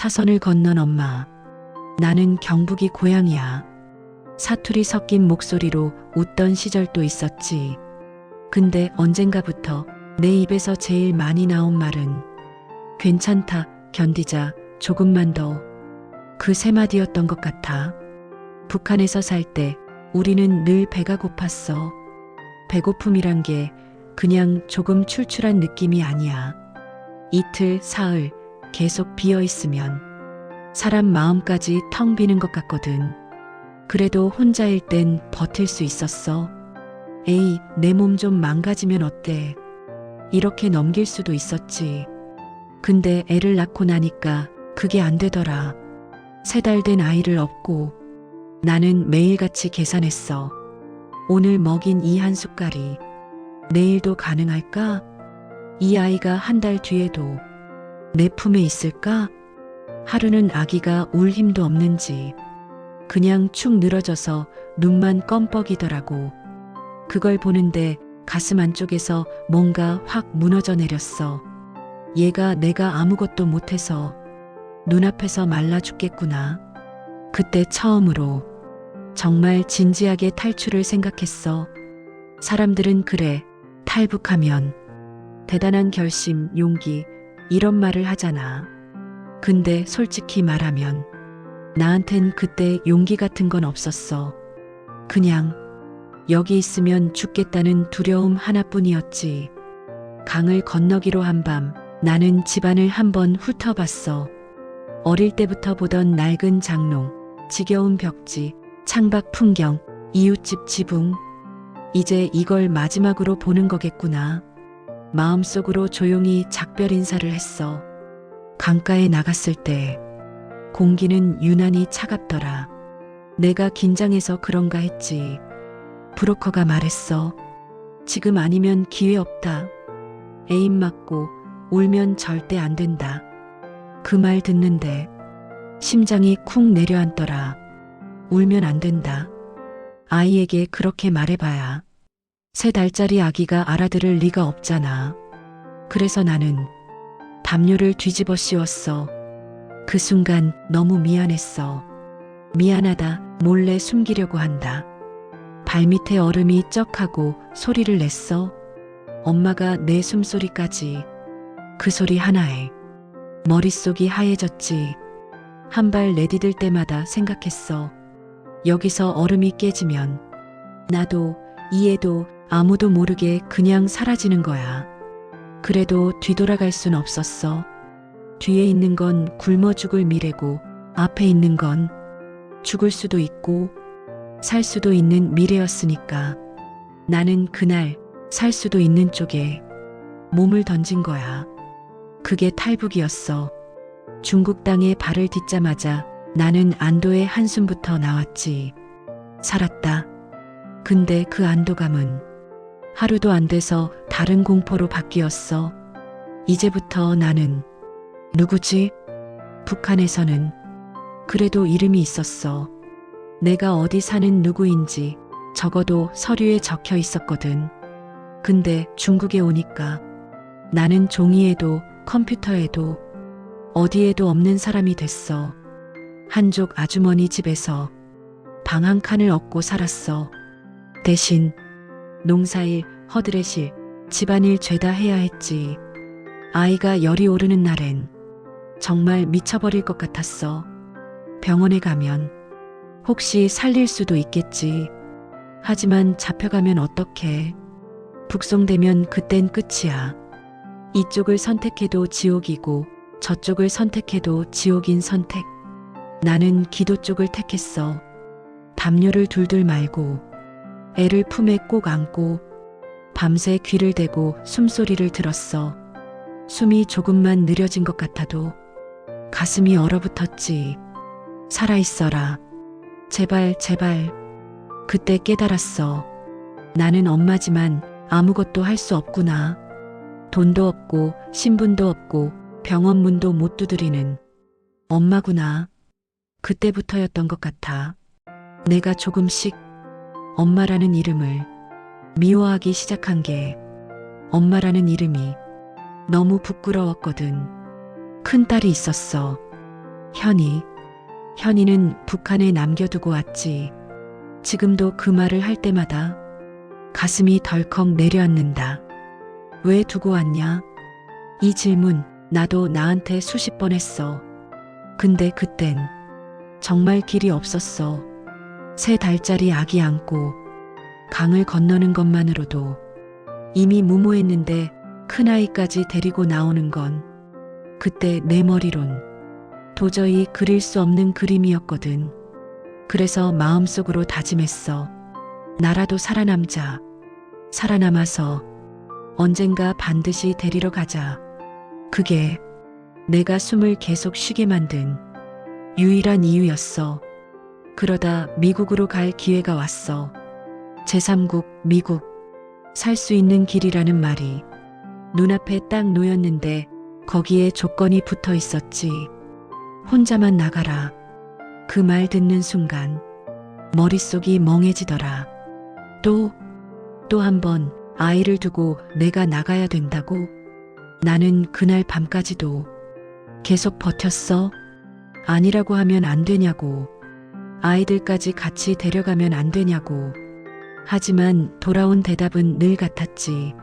사선을 건넌 엄마. 나는 경북이 고향이야. 사투리 섞인 목소리로 웃던 시절도 있었지. 근데 언젠가부터 내 입에서 제일 많이 나온 말은 괜찮다, 견디자, 조금만 더. 그 세 마디였던 것 같아. 북한에서 살 때 우리는 늘 배가 고팠어. 배고픔이란 게 그냥 조금 출출한 느낌이 아니야. 이틀, 사흘 계속 비어 있으면 사람 마음까지 텅 비는 것 같거든. 그래도 혼자일 땐 버틸 수 있었어. 에이, 내 몸 좀 망가지면 어때? 이렇게 넘길 수도 있었지. 근데 애를 낳고 나니까 그게 안 되더라. 세 달 된 아이를 업고 나는 매일같이 계산했어. 오늘 먹인 이 한 숟갈이 내일도 가능할까? 이 아이가 한 달 뒤에도 내 품에 있을까? 하루는 아기가 울 힘도 없는지 그냥 축 늘어져서 눈만 껌뻑이더라고. 그걸 보는데 가슴 안쪽에서 뭔가 확 무너져 내렸어. 얘가 내가 아무것도 못해서 눈앞에서 말라 죽겠구나. 그때 처음으로 정말 진지하게 탈출을 생각했어. 사람들은 그래, 탈북하면 대단한 결심, 용기, 이런 말을 하잖아. 근데 솔직히 말하면 나한텐 그때 용기 같은 건 없었어. 그냥 여기 있으면 죽겠다는 두려움 하나뿐이었지. 강을 건너기로 한 밤 나는 집안을 한번 훑어봤어. 어릴 때부터 보던 낡은 장롱, 지겨운 벽지, 창밖 풍경, 이웃집 지붕. 이제 이걸 마지막으로 보는 거겠구나. 마음속으로 조용히 작별 인사를 했어. 강가에 나갔을 때 공기는 유난히 차갑더라. 내가 긴장해서 그런가 했지. 브로커가 말했어. 지금 아니면 기회 없다. 애인 맞고 울면 절대 안 된다. 그 말 듣는데 심장이 쿵 내려앉더라. 울면 안 된다. 아이에게 그렇게 말해봐야 세 달짜리 아기가 알아들을 리가 없잖아. 그래서 나는 담요를 뒤집어 씌웠어. 그 순간 너무 미안했어. 미안하다 몰래 숨기려고 한다. 발밑에 얼음이 쩍하고 소리를 냈어. 엄마가 내 숨소리까지 그 소리 하나에 머릿속이 하얘졌지. 한 발 내디딜 때마다 생각했어. 여기서 얼음이 깨지면 나도 이해도 아무도 모르게 그냥 사라지는 거야. 그래도 뒤돌아갈 순 없었어. 뒤에 있는 건 굶어 죽을 미래고 앞에 있는 건 죽을 수도 있고 살 수도 있는 미래였으니까 나는 그날 살 수도 있는 쪽에 몸을 던진 거야. 그게 탈북이었어. 중국 땅에 발을 딛자마자 나는 안도의 한숨부터 나왔지. 살았다. 근데 그 안도감은 하루도 안 돼서 다른 공포로 바뀌었어. 이제부터 나는 누구지? 북한에서는 그래도 이름이 있었어. 내가 어디 사는 누구인지 적어도 서류에 적혀 있었거든. 근데 중국에 오니까 나는 종이에도 컴퓨터에도 어디에도 없는 사람이 됐어. 한족 아주머니 집에서 방 한 칸을 얻고 살았어. 대신 농사일, 허드렛일, 집안일 죄다 해야 했지. 아이가 열이 오르는 날엔 정말 미쳐버릴 것 같았어. 병원에 가면 혹시 살릴 수도 있겠지. 하지만 잡혀가면 어떡해. 북송되면 그땐 끝이야. 이쪽을 선택해도 지옥이고 저쪽을 선택해도 지옥인 선택. 나는 기도 쪽을 택했어. 담요를 둘둘 말고 애를 품에 꼭 안고 밤새 귀를 대고 숨소리를 들었어. 숨이 조금만 느려진 것 같아도 가슴이 얼어붙었지. 살아있어라. 제발, 제발. 그때 깨달았어. 나는 엄마지만 아무것도 할 수 없구나. 돈도 없고 신분도 없고 병원 문도 못 두드리는 엄마구나. 그때부터였던 것 같아. 내가 조금씩 엄마라는 이름을 미워하기 시작한 게 엄마라는 이름이 너무 부끄러웠거든. 큰 딸이 있었어. 현이. 현이는 북한에 남겨두고 왔지. 지금도 그 말을 할 때마다 가슴이 덜컥 내려앉는다. 왜 두고 왔냐? 이 질문 나도 나한테 수십 번 했어. 근데 그땐 정말 길이 없었어. 세 달짜리 아기 안고 강을 건너는 것만으로도 이미 무모했는데 큰아이까지 데리고 나오는 건 그때 내 머리론 도저히 그릴 수 없는 그림이었거든. 그래서 마음속으로 다짐했어. 나라도 살아남자. 살아남아서 언젠가 반드시 데리러 가자. 그게 내가 숨을 계속 쉬게 만든 유일한 이유였어. 그러다 미국으로 갈 기회가 왔어. 제3국 미국. 살 수 있는 길이라는 말이 눈앞에 딱 놓였는데 거기에 조건이 붙어 있었지. 혼자만 나가라. 그 말 듣는 순간 머릿속이 멍해지더라. 또, 또 한 번 아이를 두고 내가 나가야 된다고? 나는 그날 밤까지도 계속 버텼어. 아니라고 하면 안 되냐고. 아이들까지 같이 데려가면 안 되냐고. 하지만 돌아온 대답은 늘 같았지.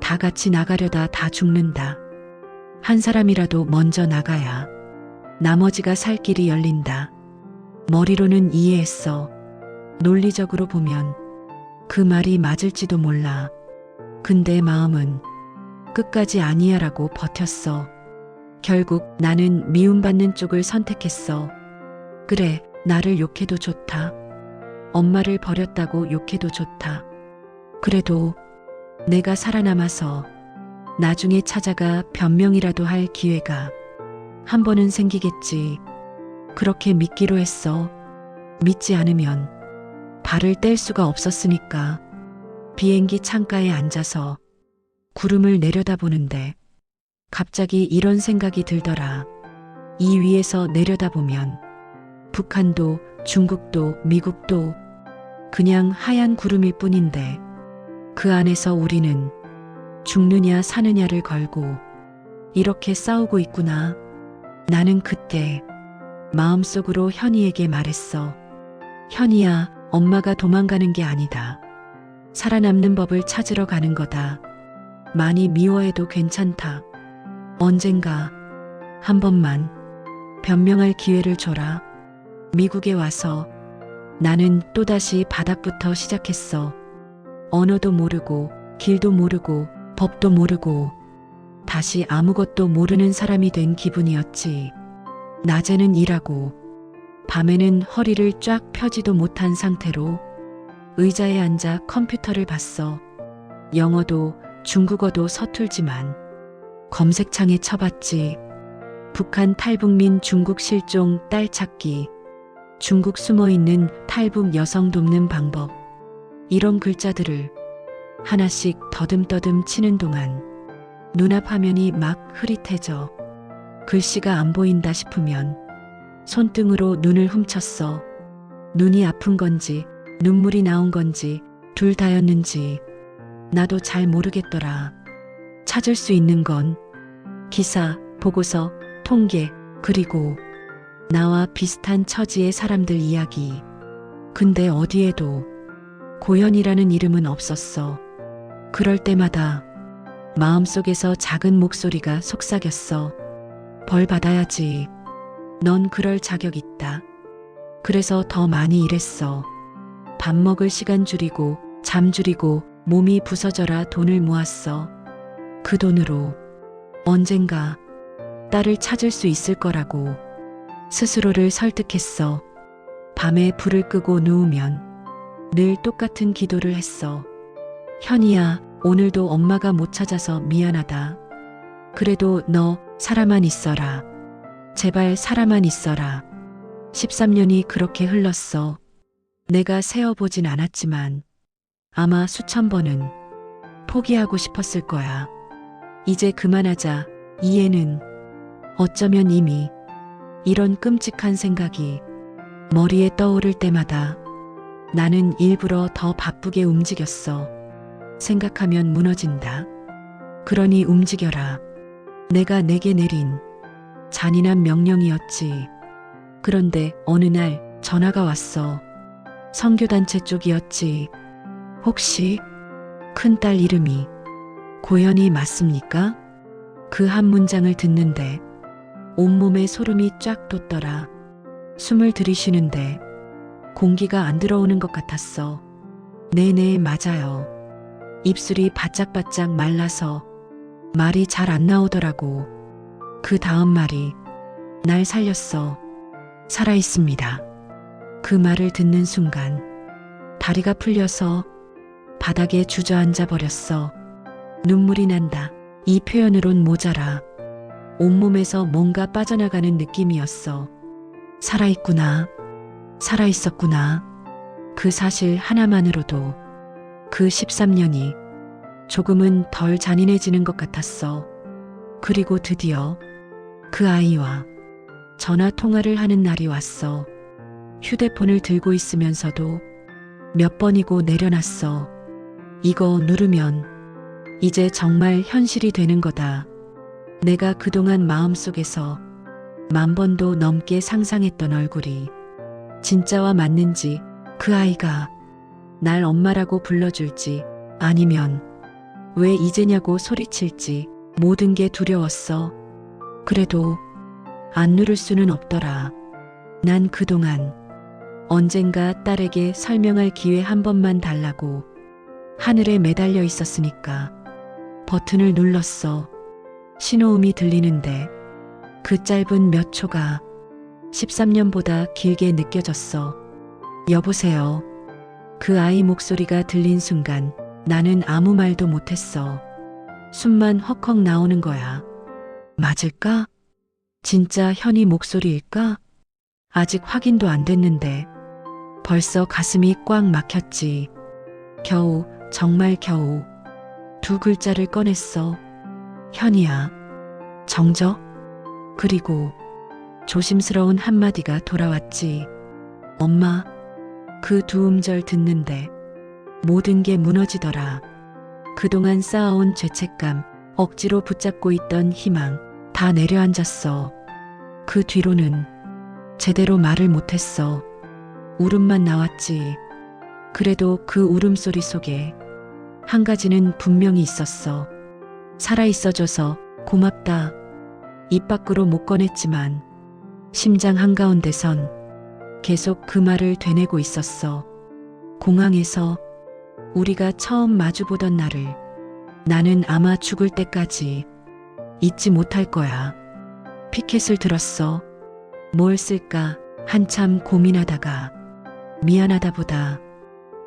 다 같이 나가려다 다 죽는다. 한 사람이라도 먼저 나가야 나머지가 살 길이 열린다. 머리로는 이해했어. 논리적으로 보면 그 말이 맞을지도 몰라. 근데 마음은 끝까지 아니야라고 버텼어. 결국 나는 미움받는 쪽을 선택했어. 그래, 나를 욕해도 좋다. 엄마를 버렸다고 욕해도 좋다. 그래도 내가 살아남아서 나중에 찾아가 변명이라도 할 기회가 한 번은 생기겠지. 그렇게 믿기로 했어. 믿지 않으면 발을 뗄 수가 없었으니까. 비행기 창가에 앉아서 구름을 내려다보는데 갑자기 이런 생각이 들더라. 이 위에서 내려다보면 북한도 중국도 미국도 그냥 하얀 구름일 뿐인데 그 안에서 우리는 죽느냐 사느냐를 걸고 이렇게 싸우고 있구나. 나는 그때 마음속으로 현이에게 말했어. 현이야, 엄마가 도망가는 게 아니다. 살아남는 법을 찾으러 가는 거다. 많이 미워해도 괜찮다. 언젠가 한 번만 변명할 기회를 줘라. 미국에 와서 나는 또다시 바닥부터 시작했어. 언어도 모르고 길도 모르고 법도 모르고 다시 아무것도 모르는 사람이 된 기분이었지. 낮에는 일하고 밤에는 허리를 쫙 펴지도 못한 상태로 의자에 앉아 컴퓨터를 봤어. 영어도 중국어도 서툴지만 검색창에 쳐봤지. 북한 탈북민 중국 실종 딸 찾기. 중국 숨어 있는 탈북 여성 돕는 방법. 이런 글자들을 하나씩 더듬더듬 치는 동안 눈앞 화면이 막 흐릿해져 글씨가 안 보인다 싶으면 손등으로 눈을 훔쳤어. 눈이 아픈 건지 눈물이 나온 건지 둘 다였는지 나도 잘 모르겠더라. 찾을 수 있는 건 기사, 보고서, 통계, 그리고 나와 비슷한 처지의 사람들 이야기. 근데 어디에도 고현이라는 이름은 없었어. 그럴 때마다 마음속에서 작은 목소리가 속삭였어. 벌 받아야지. 넌 그럴 자격 있다. 그래서 더 많이 일했어. 밥 먹을 시간 줄이고 잠 줄이고 몸이 부서져라 돈을 모았어. 그 돈으로 언젠가 딸을 찾을 수 있을 거라고 스스로를 설득했어. 밤에 불을 끄고 누우면 늘 똑같은 기도를 했어. 현이야, 오늘도 엄마가 못 찾아서 미안하다. 그래도 너 살아만 있어라. 제발 살아만 있어라. 13년이 그렇게 흘렀어. 내가 세어보진 않았지만 아마 수천 번은 포기하고 싶었을 거야. 이제 그만하자. 이해는 어쩌면 이미 이런 끔찍한 생각이 머리에 떠오를 때마다 나는 일부러 더 바쁘게 움직였어. 생각하면 무너진다. 그러니 움직여라. 내가 내게 내린 잔인한 명령이었지. 그런데 어느 날 전화가 왔어. 성교단체 쪽이었지. 혹시 큰딸 이름이 고연이 맞습니까? 그 한 문장을 듣는데 온몸에 소름이 쫙 돋더라. 숨을 들이쉬는데 공기가 안 들어오는 것 같았어. 네네, 맞아요. 입술이 바짝바짝 말라서 말이 잘 안 나오더라고. 그 다음 말이 날 살렸어. 살아있습니다. 그 말을 듣는 순간 다리가 풀려서 바닥에 주저앉아 버렸어. 눈물이 난다. 이 표현으론 모자라. 온몸에서 뭔가 빠져나가는 느낌이었어. 살아있구나. 살아있었구나. 그 사실 하나만으로도 그 13년이 조금은 덜 잔인해지는 것 같았어. 그리고 드디어 그 아이와 전화 통화를 하는 날이 왔어. 휴대폰을 들고 있으면서도 몇 번이고 내려놨어. 이거 누르면 이제 정말 현실이 되는 거다. 내가 그동안 마음속에서 만 번도 넘게 상상했던 얼굴이 진짜와 맞는지 그 아이가 날 엄마라고 불러줄지 아니면 왜 이제냐고 소리칠지 모든 게 두려웠어. 그래도 안 누를 수는 없더라. 난 그동안 언젠가 딸에게 설명할 기회 한 번만 달라고 하늘에 매달려 있었으니까 버튼을 눌렀어. 신호음이 들리는데 그 짧은 몇 초가 13년보다 길게 느껴졌어. 여보세요. 그 아이 목소리가 들린 순간 나는 아무 말도 못했어. 숨만 헉헉 나오는 거야. 맞을까? 진짜 현이 목소리일까? 아직 확인도 안 됐는데 벌써 가슴이 꽉 막혔지. 겨우, 정말 겨우 두 글자를 꺼냈어. 현이야. 정적? 그리고 조심스러운 한마디가 돌아왔지. 엄마. 그 두 음절 듣는데 모든 게 무너지더라. 그동안 쌓아온 죄책감, 억지로 붙잡고 있던 희망 다 내려앉았어. 그 뒤로는 제대로 말을 못했어. 울음만 나왔지. 그래도 그 울음소리 속에 한 가지는 분명히 있었어. 살아있어줘서 고맙다. 입 밖으로 못 꺼냈지만 심장 한가운데선 계속 그 말을 되뇌고 있었어. 공항에서 우리가 처음 마주보던 날을 나는 아마 죽을 때까지 잊지 못할 거야. 피켓을 들었어. 뭘 쓸까 한참 고민하다가 미안하다 보다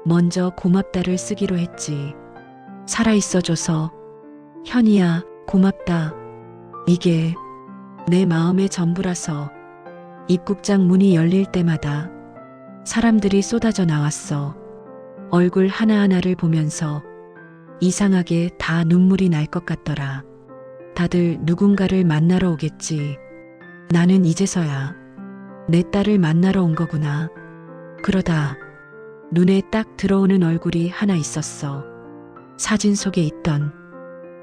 먼저 고맙다를 쓰기로 했지. 살아있어줘서 현이야 고맙다. 이게 내 마음의 전부라서 입국장 문이 열릴 때마다 사람들이 쏟아져 나왔어. 얼굴 하나하나를 보면서 이상하게 다 눈물이 날 것 같더라. 다들 누군가를 만나러 오겠지. 나는 이제서야 내 딸을 만나러 온 거구나. 그러다 눈에 딱 들어오는 얼굴이 하나 있었어. 사진 속에 있던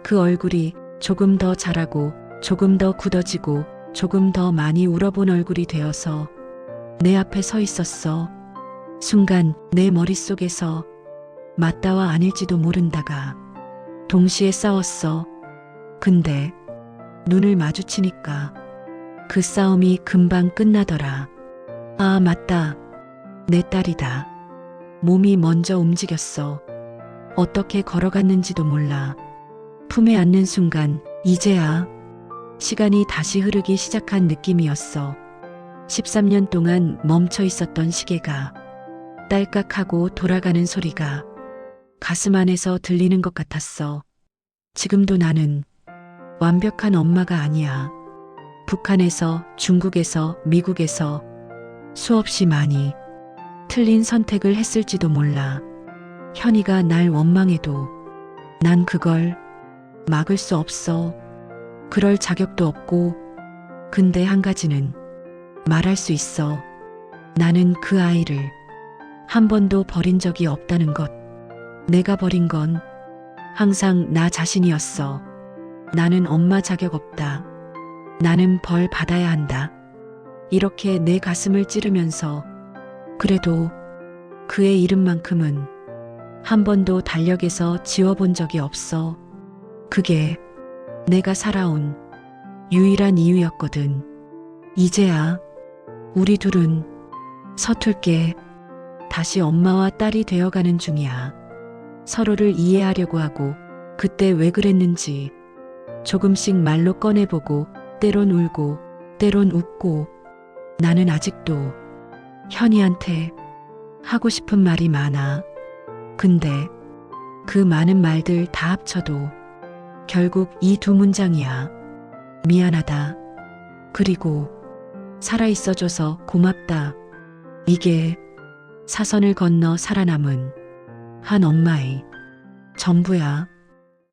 그 얼굴이 조금 더 자라고 조금 더 굳어지고 조금 더 많이 울어본 얼굴이 되어서 내 앞에 서 있었어. 순간 내 머릿속에서 맞다와 아닐지도 모른다가 동시에 싸웠어. 근데 눈을 마주치니까 그 싸움이 금방 끝나더라. 아, 맞다. 내 딸이다. 몸이 먼저 움직였어. 어떻게 걸어갔는지도 몰라. 품에 안는 순간, 이제야 시간이 다시 흐르기 시작한 느낌이었어. 13년 동안 멈춰 있었던 시계가 딸깍하고 돌아가는 소리가 가슴 안에서 들리는 것 같았어. 지금도 나는 완벽한 엄마가 아니야. 북한에서, 중국에서, 미국에서 수없이 많이 틀린 선택을 했을지도 몰라. 현이가 날 원망해도 난 그걸 막을 수 없어. 그럴 자격도 없고, 근데 한 가지는 말할 수 있어. 나는 그 아이를 한 번도 버린 적이 없다는 것. 내가 버린 건 항상 나 자신이었어. 나는 엄마 자격 없다. 나는 벌 받아야 한다. 이렇게 내 가슴을 찌르면서 그래도 그의 이름만큼은 한 번도 달력에서 지워본 적이 없어. 그게 내가 살아온 유일한 이유였거든. 이제야 우리 둘은 서툴게 다시 엄마와 딸이 되어가는 중이야. 서로를 이해하려고 하고 그때 왜 그랬는지 조금씩 말로 꺼내보고 때론 울고 때론 웃고 나는 아직도 현이한테 하고 싶은 말이 많아. 근데 그 많은 말들 다 합쳐도 결국 이 두 문장이야. 미안하다. 그리고 살아있어줘서 고맙다. 이게 사선을 건너 살아남은 한 엄마의 전부야.